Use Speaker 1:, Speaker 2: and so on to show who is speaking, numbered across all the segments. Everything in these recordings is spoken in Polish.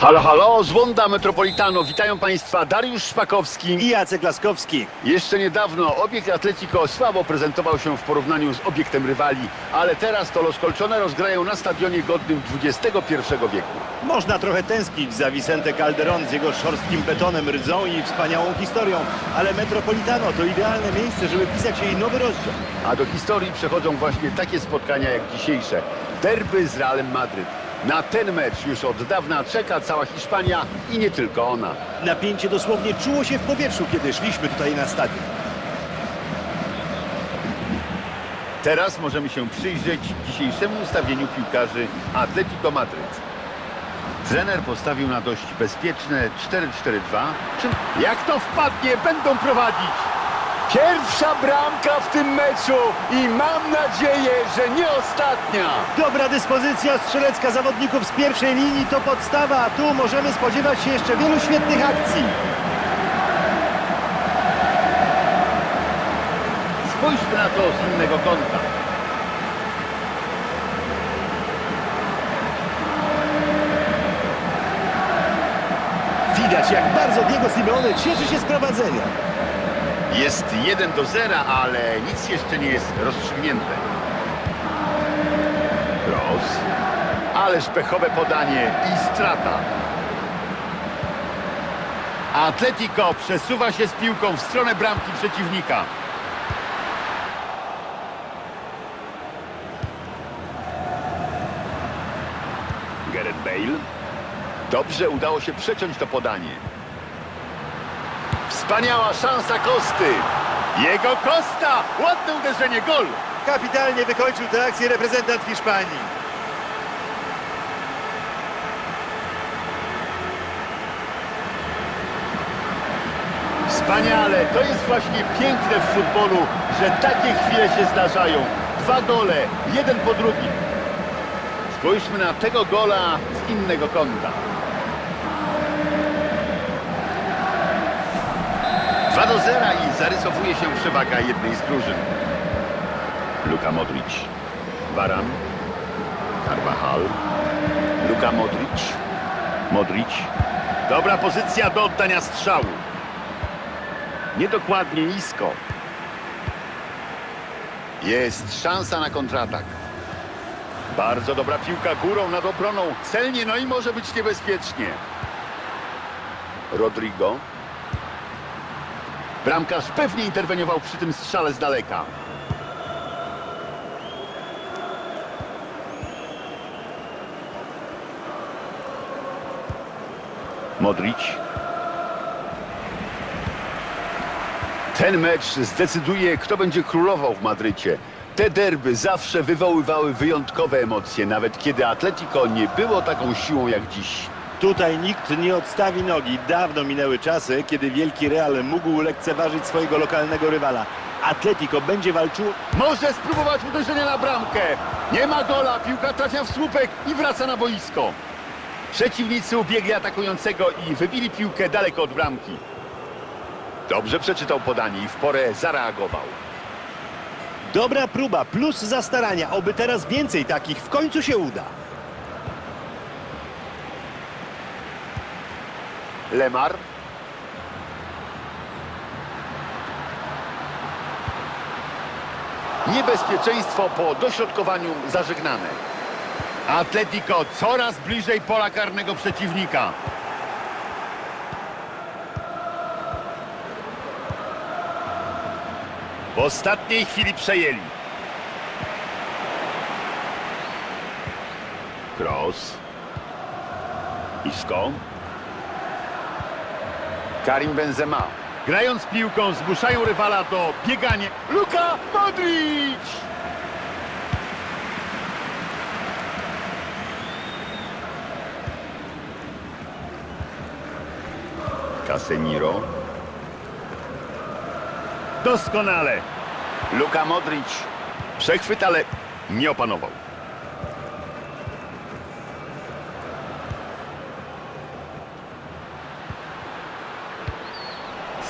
Speaker 1: Halo, halo, z Wonda Metropolitano. Witają Państwa Dariusz Szpakowski.
Speaker 2: I Jacek Laskowski.
Speaker 1: Jeszcze niedawno obiekt Atletico słabo prezentował się w porównaniu z obiektem rywali, ale teraz to Los Colchone rozgrają na stadionie godnym XXI wieku.
Speaker 2: Można trochę tęsknić za Vicente Calderon z jego szorstkim betonem, rdzą i wspaniałą historią, ale Metropolitano to idealne miejsce, żeby pisać jej nowy rozdział.
Speaker 1: A do historii przechodzą właśnie takie spotkania jak dzisiejsze. Derby z Realem Madryt. Na ten mecz już od dawna czeka cała Hiszpania i nie tylko ona.
Speaker 2: Napięcie dosłownie czuło się w powietrzu, kiedy szliśmy tutaj na stadion.
Speaker 1: Teraz możemy się przyjrzeć dzisiejszemu ustawieniu piłkarzy Atletico Madryt. Trener postawił na dość bezpieczne 4-4-2. Czym jak to wpadnie, będą prowadzić. Pierwsza bramka w tym meczu i mam nadzieję, że nie ostatnia.
Speaker 2: Dobra dyspozycja strzelecka zawodników z pierwszej linii to podstawa, a tu możemy spodziewać się jeszcze wielu świetnych akcji.
Speaker 1: Spójrzmy na to z innego kąta.
Speaker 2: Widać, jak bardzo Diego Simeone cieszy się z prowadzenia.
Speaker 1: Jest 1 do 0, ale nic jeszcze nie jest rozstrzygnięte. Cross. Ależ pechowe podanie i strata. Atletico przesuwa się z piłką w stronę bramki przeciwnika. Gareth Bale. Dobrze udało się przeciąć to podanie. Wspaniała szansa Kosty. Jego Kosta! Ładne uderzenie, gol!
Speaker 2: Kapitalnie wykończył tę akcję reprezentant Hiszpanii.
Speaker 1: Wspaniale! To jest właśnie piękne w futbolu, że takie chwile się zdarzają. Dwa gole, jeden po drugim. Spójrzmy na tego gola z innego kąta. 2 do 0 i zarysowuje się przewaga jednej z drużyn. Luka Modric. Baran. Carvajal. Luka Modric. Modric. Dobra pozycja do oddania strzału. Niedokładnie nisko. Jest szansa na kontratak. Bardzo dobra piłka górą nad obroną. Celnie, no i może być niebezpiecznie. Rodrigo. Bramkarz pewnie interweniował przy tym strzale z daleka. Modric. Ten mecz zdecyduje, kto będzie królował w Madrycie. Te derby zawsze wywoływały wyjątkowe emocje, nawet kiedy Atletico nie było taką siłą jak dziś.
Speaker 2: Tutaj nikt nie odstawi nogi. Dawno minęły czasy, kiedy wielki Real mógł lekceważyć swojego lokalnego rywala. Atletico będzie walczył
Speaker 1: Może spróbować uderzenia na bramkę. Nie ma gola, piłka trafia w słupek i wraca na boisko. Przeciwnicy ubiegli atakującego i wybili piłkę daleko od bramki. Dobrze przeczytał podanie i w porę zareagował.
Speaker 2: Dobra próba, plus zastarania. Oby teraz więcej takich w końcu się uda.
Speaker 1: Lemar. Niebezpieczeństwo po dośrodkowaniu zażegnane. Atletico coraz bliżej pola karnego przeciwnika. W ostatniej chwili przejęli. Cross. Isco. Karim Benzema. Grając piłką zmuszają rywala do biegania. Luka Modric! Casemiro. Doskonale. Luka Modric. Przechwyt, ale nie opanował.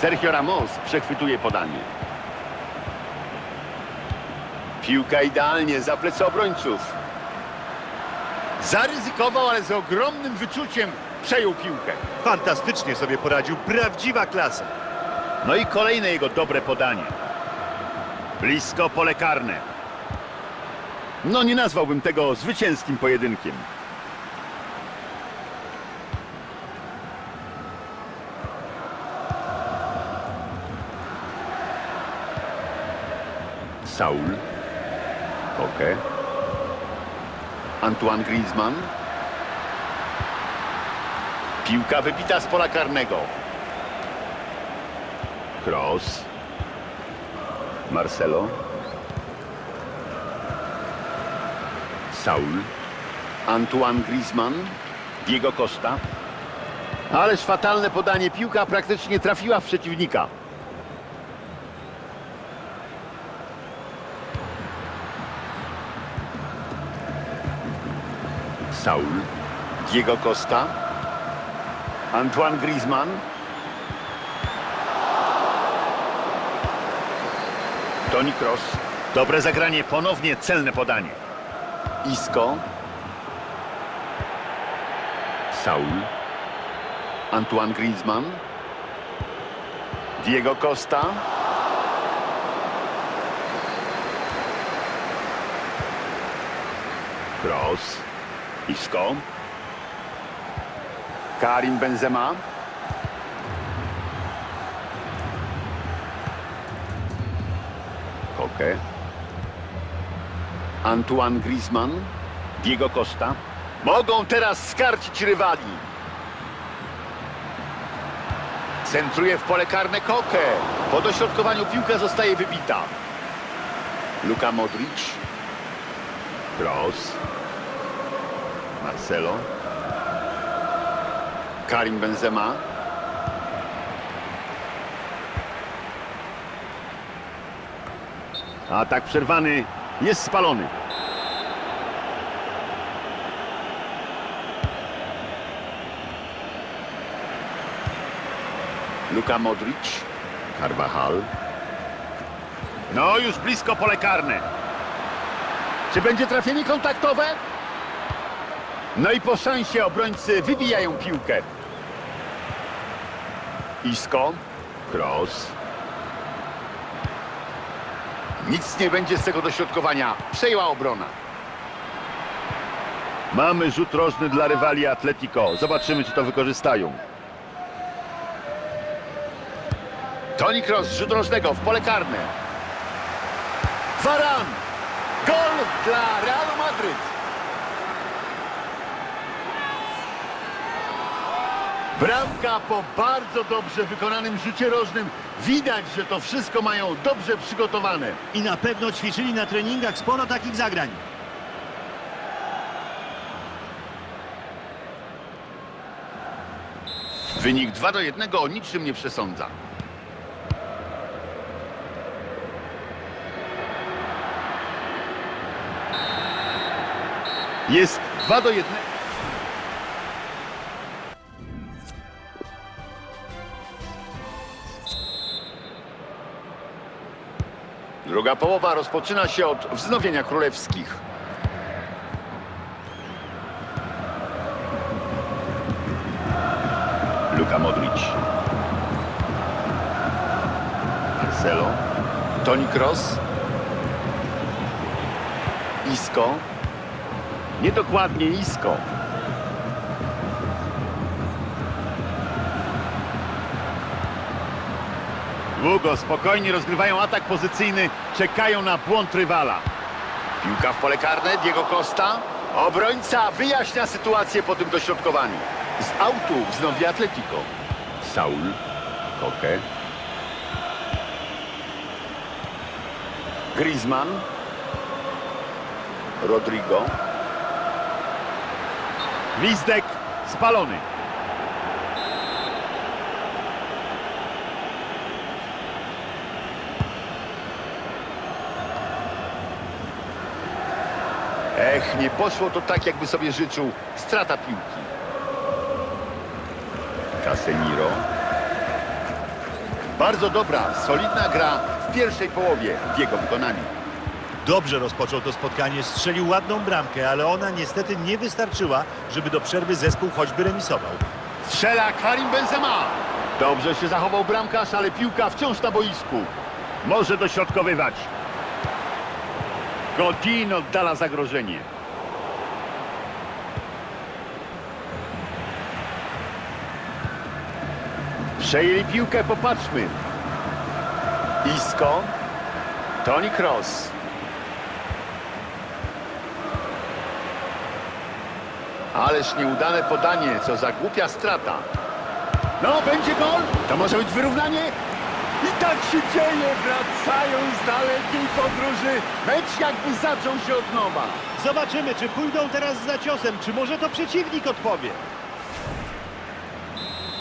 Speaker 1: Sergio Ramos przechwytuje podanie. Piłka idealnie za plecy obrońców. Zaryzykował, ale z ogromnym wyczuciem przejął piłkę.
Speaker 2: Fantastycznie sobie poradził, prawdziwa klasa.
Speaker 1: No i kolejne jego dobre podanie. Blisko pole karne. No nie nazwałbym tego zwycięskim pojedynkiem. Saul. Koke. Antoine Griezmann. Piłka wybita z pola karnego. Kroos. Marcelo. Saul. Antoine Griezmann. Diego Costa. Ależ fatalne podanie. Piłka praktycznie trafiła w przeciwnika. Saul. Diego Costa. Antoine Griezmann. Toni Kroos. Dobre zagranie, ponownie celne podanie. Isco. Saul. Antoine Griezmann. Diego Costa. Kroos. Isco. Karim Benzema. Koke. Antoine Griezmann. Diego Costa. Mogą teraz skarcić rywali. Centruje w pole karne Koke. Po dośrodkowaniu piłka zostaje wybita. Luka Modric. Kroos. Marcelo. Karim Benzema. Atak przerwany jest spalony. Luka Modric. Carvajal. No już blisko pole karne. Czy będzie trafienie kontaktowe? No i po szansie obrońcy wybijają piłkę. Isco. Cross. Nic nie będzie z tego dośrodkowania. Przejęła obrona. Mamy rzut rożny dla rywali Atletico. Zobaczymy, czy to wykorzystają. Toni Kroos, rzut rożnego w pole karne. Varan. Gol dla Realu Madryt. Bramka po bardzo dobrze wykonanym rzucie rożnym. Widać, że to wszystko mają dobrze przygotowane.
Speaker 2: I na pewno ćwiczyli na treningach sporo takich zagrań.
Speaker 1: Wynik 2 do 1 o niczym nie przesądza. Jest 2 do 1. Druga połowa rozpoczyna się od wznowienia królewskich. Luka Modric. Marcelo. Toni Kroos. Isco. Niedokładnie Isco. Długo, spokojnie rozgrywają atak pozycyjny, czekają na błąd rywala. Piłka w pole karne, Diego Costa. Obrońca wyjaśnia sytuację po tym dośrodkowaniu. Z autu wznowi Atletico. Saul. Koke. Griezmann. Rodrigo. Lizdek spalony. Ech, nie poszło to tak, jakby sobie życzył. Strata piłki. Casemiro. Bardzo dobra, solidna gra w pierwszej połowie w jego wykonaniu.
Speaker 2: Dobrze rozpoczął to spotkanie, strzelił ładną bramkę, ale ona niestety nie wystarczyła, żeby do przerwy zespół choćby remisował.
Speaker 1: Strzela Karim Benzema. Dobrze się zachował bramkarz, ale piłka wciąż na boisku. Może dośrodkowywać. Godin oddala zagrożenie. Przejęli piłkę, popatrzmy. Isco. Toni Kroos. Ależ nieudane podanie, co za głupia strata. No, będzie gol. To może być wyrównanie. I tak się dzieje, wracają z dalekiej podróży. Mecz jakby zaczął się od nowa.
Speaker 2: Zobaczymy, czy pójdą teraz za ciosem, czy może to przeciwnik odpowie.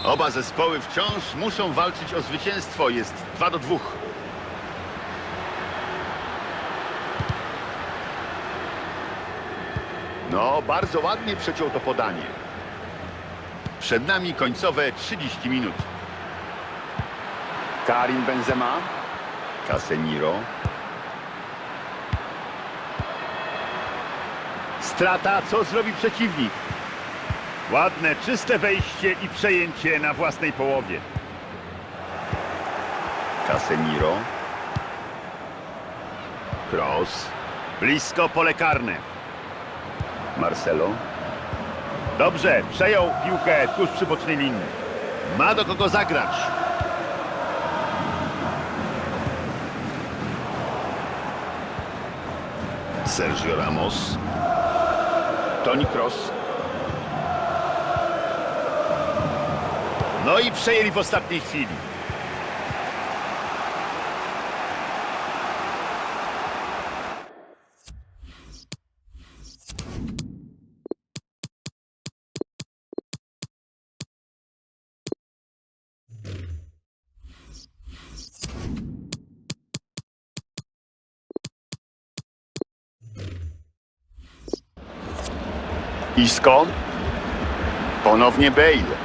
Speaker 1: Oba zespoły wciąż muszą walczyć o zwycięstwo. Jest 2 do 2. No, bardzo ładnie przeciął to podanie. Przed nami końcowe 30 minut. Karim Benzema. Casemiro. Strata, co zrobi przeciwnik? Ładne, czyste wejście i przejęcie na własnej połowie. Casemiro. Cross. Blisko pole karne. Marcelo. Dobrze, przejął piłkę tuż przy bocznej linii. Ma do kogo zagrać. Sergio Ramos. Toni Kroos. No i przejęli w ostatniej chwili. Isco. Ponownie Bale.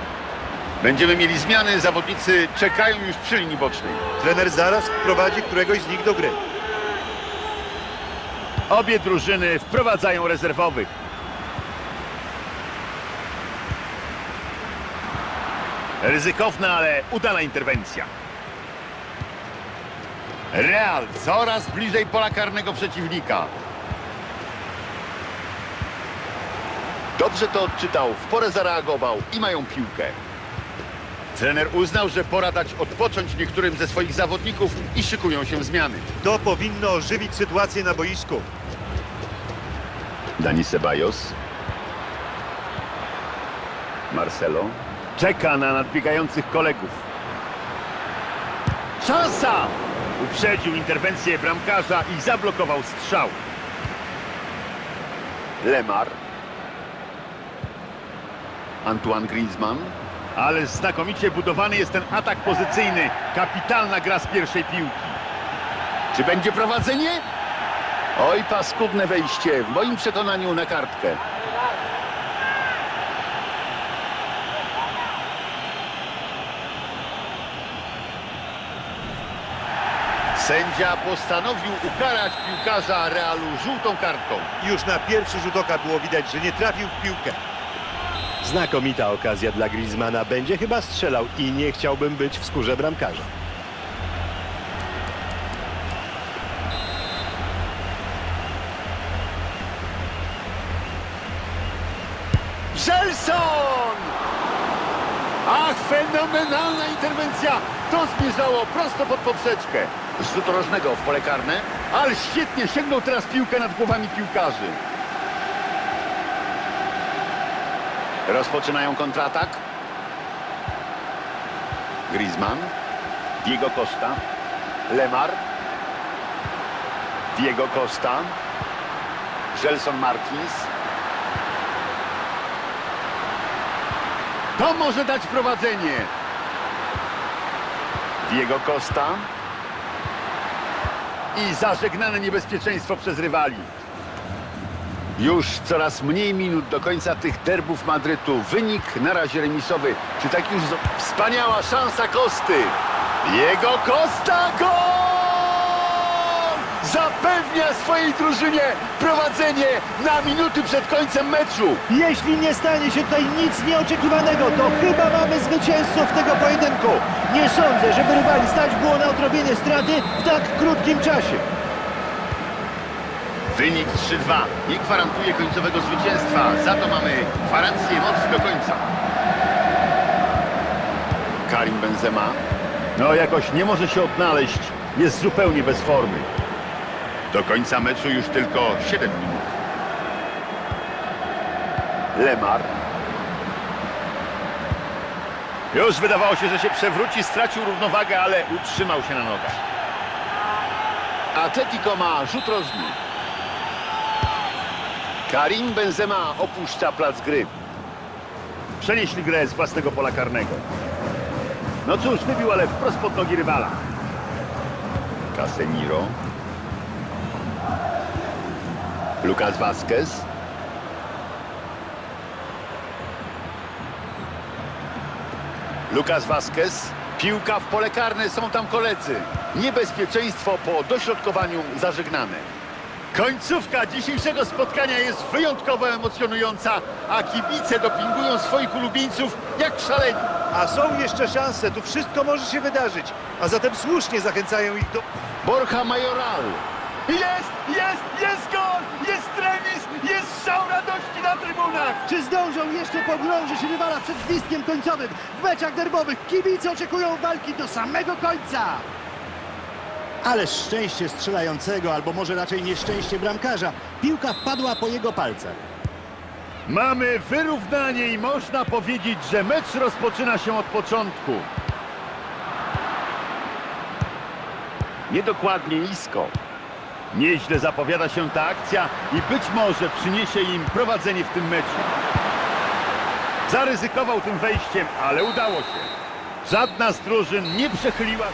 Speaker 1: Będziemy mieli zmiany, zawodnicy czekają już przy linii bocznej.
Speaker 2: Trener zaraz wprowadzi któregoś z nich do gry.
Speaker 1: Obie drużyny wprowadzają rezerwowych. Ryzykowna, ale udana interwencja. Real coraz bliżej pola karnego przeciwnika. Dobrze to odczytał, w porę zareagował i mają piłkę. Trener uznał, że pora dać odpocząć niektórym ze swoich zawodników i szykują się zmiany.
Speaker 2: To powinno ożywić sytuację na boisku.
Speaker 1: Dani Ceballos. Marcelo. Czeka na nadbiegających kolegów. Szansa! Uprzedził interwencję bramkarza i zablokował strzał. Lemar. Antoine Griezmann. Ale znakomicie budowany jest ten atak pozycyjny. Kapitalna gra z pierwszej piłki. Czy będzie prowadzenie? Oj, paskudne wejście. W moim przekonaniu na kartkę. Sędzia postanowił ukarać piłkarza Realu żółtą kartką.
Speaker 2: Już na pierwszy rzut oka było widać, że nie trafił w piłkę. Znakomita okazja dla Griezmana. Będzie chyba strzelał i nie chciałbym być w skórze bramkarza.
Speaker 1: Gelson! Ach, fenomenalna interwencja! To zmierzało prosto pod poprzeczkę. Z rzutu rożnego w pole karne, ale świetnie sięgnął teraz piłkę nad głowami piłkarzy. Rozpoczynają kontratak. Griezmann, Diego Costa, Lemar, Diego Costa, Gelson Martins, To może dać prowadzenie. Diego Costa. I zażegnane niebezpieczeństwo przez rywali. Już coraz mniej minut do końca tych derbów Madrytu. Wynik na razie remisowy. Czy tak już wspaniała szansa Kosty? Diego Costa gol! Zapewnia swojej drużynie prowadzenie na minuty przed końcem meczu.
Speaker 2: Jeśli nie stanie się tutaj nic nieoczekiwanego, to chyba mamy zwycięzców tego pojedynku. Nie sądzę, żeby rywali stać było na odrobienie straty w tak krótkim czasie.
Speaker 1: Wynik 3-2 nie gwarantuje końcowego zwycięstwa, za to mamy gwarancję mocy do końca. Karim Benzema. No jakoś nie może się odnaleźć, jest zupełnie bez formy. Do końca meczu już tylko 7 minut. Lemar. Już wydawało się, że się przewróci, stracił równowagę, ale utrzymał się na nogach. Atletico ma rzut rożny. Karim Benzema opuszcza plac gry. Przenieśli grę z własnego pola karnego. No cóż, wybił, ale wprost pod nogi rywala. Casemiro. Lucas Vazquez. Lucas Vazquez. Piłka w pole karne, są tam koledzy. Niebezpieczeństwo po dośrodkowaniu zażegnane. Końcówka dzisiejszego spotkania jest wyjątkowo emocjonująca, a kibice dopingują swoich ulubieńców jak szaleni.
Speaker 2: A są jeszcze szanse, tu wszystko może się wydarzyć. A zatem słusznie zachęcają ich do...
Speaker 1: Borja Majoral. Jest, jest, jest gol! Jest remis! Jest szał radości na trybunach!
Speaker 2: Czy zdążą jeszcze pogrążyć rywala przed gwizdkiem końcowym? W meczach derbowych kibice oczekują walki do samego końca. Ale szczęście strzelającego, albo może raczej nieszczęście bramkarza. Piłka wpadła po jego palcach.
Speaker 1: Mamy wyrównanie i można powiedzieć, że mecz rozpoczyna się od początku. Niedokładnie nisko. Nieźle zapowiada się ta akcja i być może przyniesie im prowadzenie w tym meczu. Zaryzykował tym wejściem, ale udało się. Żadna z drużyn nie przechyliła